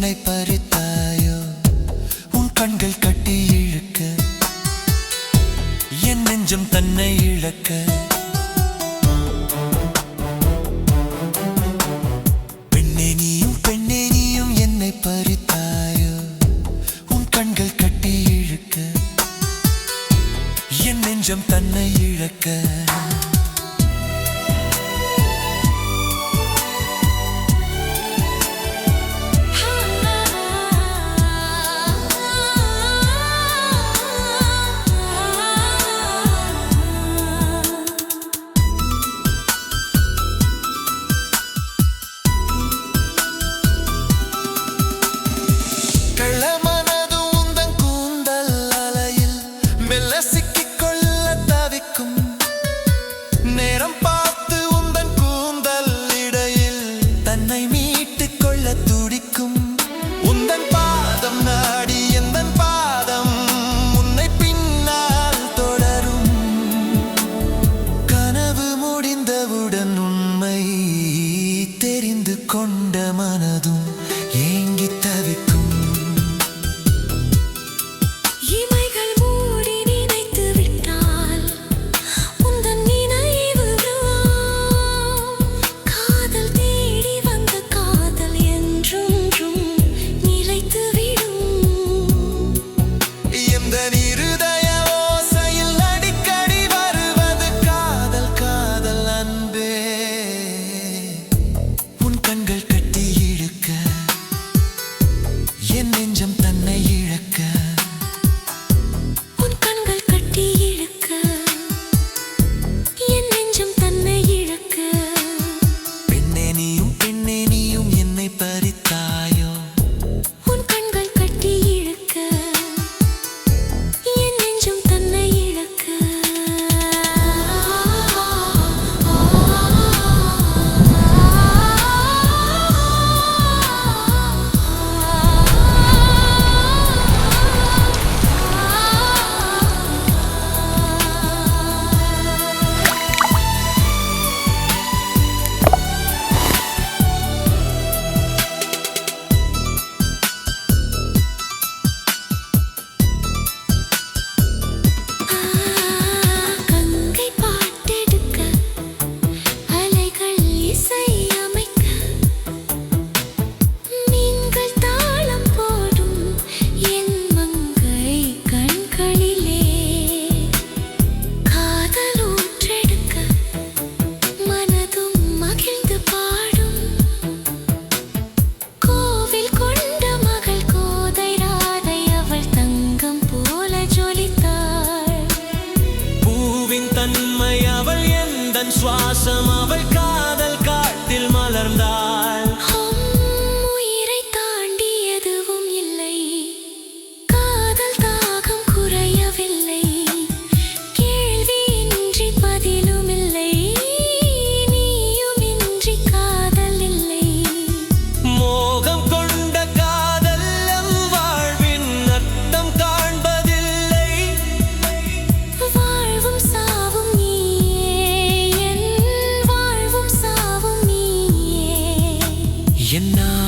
என்னை பறித்தாயோ? உன் கண்கள் கட்டி இழுக்க? என் நெஞ்சம் தன்னை இழக்க? பெண்ணே நீயும் பெண்ணே நீயும் என்னை பறித்தாயோ? உன் கண்கள் தன்னை இழக்க? பேசிக்கொள்ள துடிக்கும்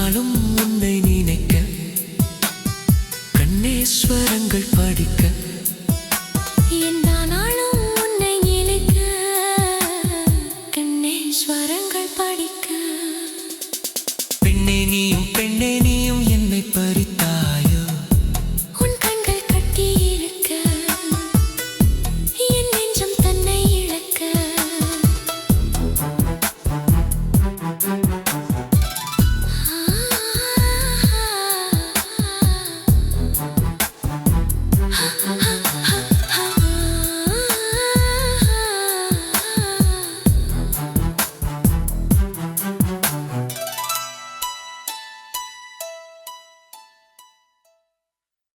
நாளும் உன்னை நினைக்க கண்ணேஸ்வரங்கள்